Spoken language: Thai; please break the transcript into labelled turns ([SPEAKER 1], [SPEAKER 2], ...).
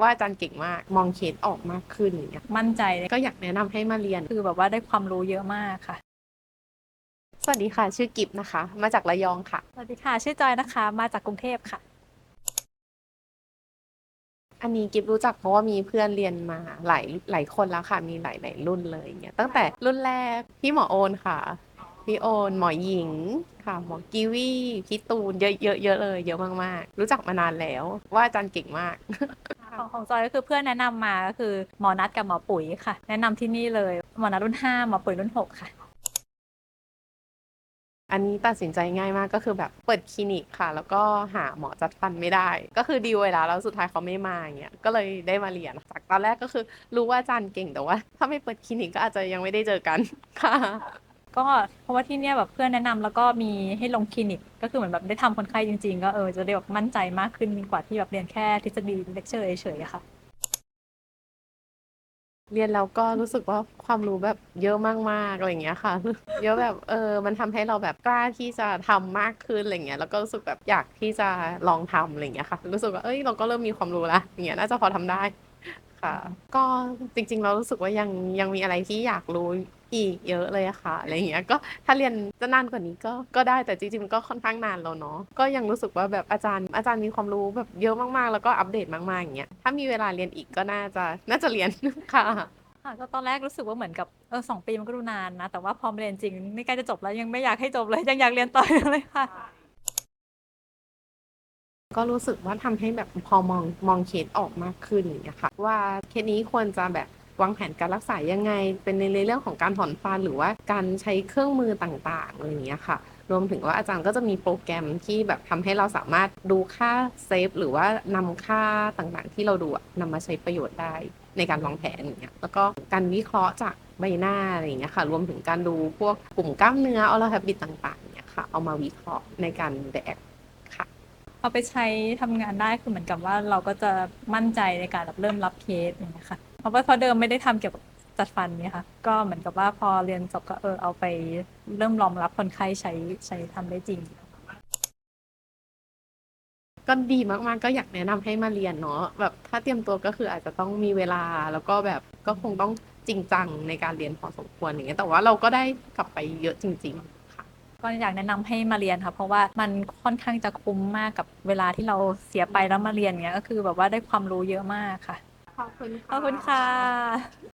[SPEAKER 1] ว่าอาจารย์เก่งมากมองเคสออกมากขึ้นอย่างเงี้ย
[SPEAKER 2] มั่นใจเลย
[SPEAKER 1] ก็อยากแนะนำให้มาเรียน
[SPEAKER 2] คือแบบว่าได้ความรู้เยอะมากค่ะ
[SPEAKER 1] สวัสดีค่ะ ชื่อกิฟนะคะ มาจากระยองค่ะ
[SPEAKER 2] สวัสดีค่ะ ชื่อจอยนะคะ มาจากกรุงเทพค่ะ
[SPEAKER 1] อันนี้กิฟรู้จักเพราะว่ามีเพื่อนเรียนมาหลายหลายคนแล้วค่ะ มีหลายหลายรุ่นเลยอย่างเงี้ยตั้งแต่รุ่นแรกพี่หมอโอนค่ะ พี่โอน หมอหญิงค่ะ หมอกิวีพี่ตูนเยอะเยอะเยอะเลย เยอะมากๆ รู้จักมานานแล้ว ว่าอาจารย์เก่งมาก
[SPEAKER 2] ของของจอยก็คือเพื่อนแนะนำมาก็คือหมอนัดกับหมอปุ๋ยค่ะ แนะนำที่นี่เลยหมอนัดรุ่น5หมอปุ๋ยรุ่น6ค่ะ
[SPEAKER 1] อันนี้ตัดสินใจง่ายมากก็คือแบบเปิดคลินิกค่ะ แล้วก็หาหมอจัดฟันไม่ได้ ก็คือดีลไว้แล้วแล้วสุดท้ายเขาไม่มาอย่างเงี้ยก็เลยได้มาเรียนจากตอนแรกก็คือรู้ว่าอาจารย์เก่งแต่ว่า ถ้าไม่เปิดคลินิกก็อาจจะยังไม่ได้เจอกันค่ะ
[SPEAKER 2] ก็เพราะว่าที่เนี่ยแบบเพื่อนแนะนำแล้วก็มีให้ลงคลินิก ก็คือเหมือนแบบได้ทำคนไข้จริง ๆ ก็เออจะได้แบบมั่นใจมากขึ้นกว่าที่แบบเรียนแค่ทฤษฎีเลคเชอร์เฉยๆอะค่ะ
[SPEAKER 1] เรียนแล้วก็รู้สึกว่าความรู้แบบเยอะมากๆอะไรอย่างเงี้ยค่ะ เยอะแบบเออมันทำให้เราแบบกล้าที่จะทำมากขึ้นอะไรเงี้ยแล้วก็รู้สึกแบบอยากที่จะลองทำอะไรเงี้ยค่ะ รู้สึกว่าเอ้ยเราก็เริ่มมีความรู้ละอย่างเงี้ยน่าจะพอทำได้ ค่ะ ก็จริงๆเรารู้สึกว่ายังยังมีอะไรที่อยากรู้อีกเยอะเลยอะค่ะอะไรเงี้ยก็ถ้าเรียนจะนานกว่านี้ก็ก็ได้แต่จริงๆมันก็ค่อนข้างนานแล้วเนาะก็ยังรู้สึกว่าแบบอาจารย์อาจารย์มีความรู้แบบเยอะมากๆ แล้วก็อัปเดตมากๆอย่างเงี้ยถ้ามีเวลาเรียนอีกก็น่าจะน่าจะเรียนค่ะ
[SPEAKER 2] ค่ะก็ตอนแรกรู้สึกว่าเหมือนกับเออสองปีมันก็ดูนานนะ แต่ว่าพอมาเรียนจริงนี่ใกล้จะจบแล้วยังไม่อยากให้จบเลยยังอยากเรียนต่ออยู่เลยค่ะ
[SPEAKER 1] ก็รู้สึกว่าทำให้แบบพอมองมองเคสออกมากขึ้นอย่างเงี้ยค่ะ ว่าเคสนี้ควรจะแบบวางแผนการรักษายังไง เป็นในเรื่องของการถอนฟันหรือว่าการใช้เครื่องมือต่างๆอะไรอย่างเงี้ยค่ะ รวมถึงว่าอาจารย์ก็จะมีโปรแกรมที่แบบทำให้เราสามารถดูค่าเซฟหรือว่านำค่าต่างๆ ที่เราดูอะนำมาใช้ประโยชน์ได้ในการวางแผนอย่างเงี้ยแล้วก็การวิเคราะห์จากใบหน้าอะไรอย่างเงี้ยค่ะ รวมถึงการดูพวกกลุ่มกล้ามเนื้อออโลแฮบิตต่างๆอย่างเงี้ยค่ะ เอามาวิเคราะห์ในการแดก
[SPEAKER 2] เอาไปใช้ทำงานได้คือเหมือนกับว่าเราก็จะมั่นใจในการแบบเริ่มรับเคสอย่างเงี้ยค่ะ เพราะว่าเพราะเดิมไม่ได้ทำเกี่ยวกับจัดฟันเนี่ยค่ะ ก็เหมือนกับว่าพอเรียนจบก็เออเอาไปเริ่มรองรับคนไข้ใช้ใช้ทำได้จริง
[SPEAKER 1] ก็ดีมากๆก็อยากแนะนำให้มาเรียนเนาะแบบถ้าเตรียมตัวก็คืออาจจะต้องมีเวลาแล้วก็แบบก็คงต้องจริงจังในการเรียนพอสมควรอย่างเงี้ยแต่ว่าเราก็ได้กลับไปเยอะจริง ๆ
[SPEAKER 2] ก็อยากแนะนำให้มาเรียนค่ะเพราะว่ามันค่อนข้างจะคุ้มมากกับเวลาที่เราเสียไปแล้วมาเรียนเงี้ยก็คือแบบว่าได้ความรู้เยอะมากค่ะ
[SPEAKER 1] ขอบคุณ
[SPEAKER 2] ขอบคุณค่ะ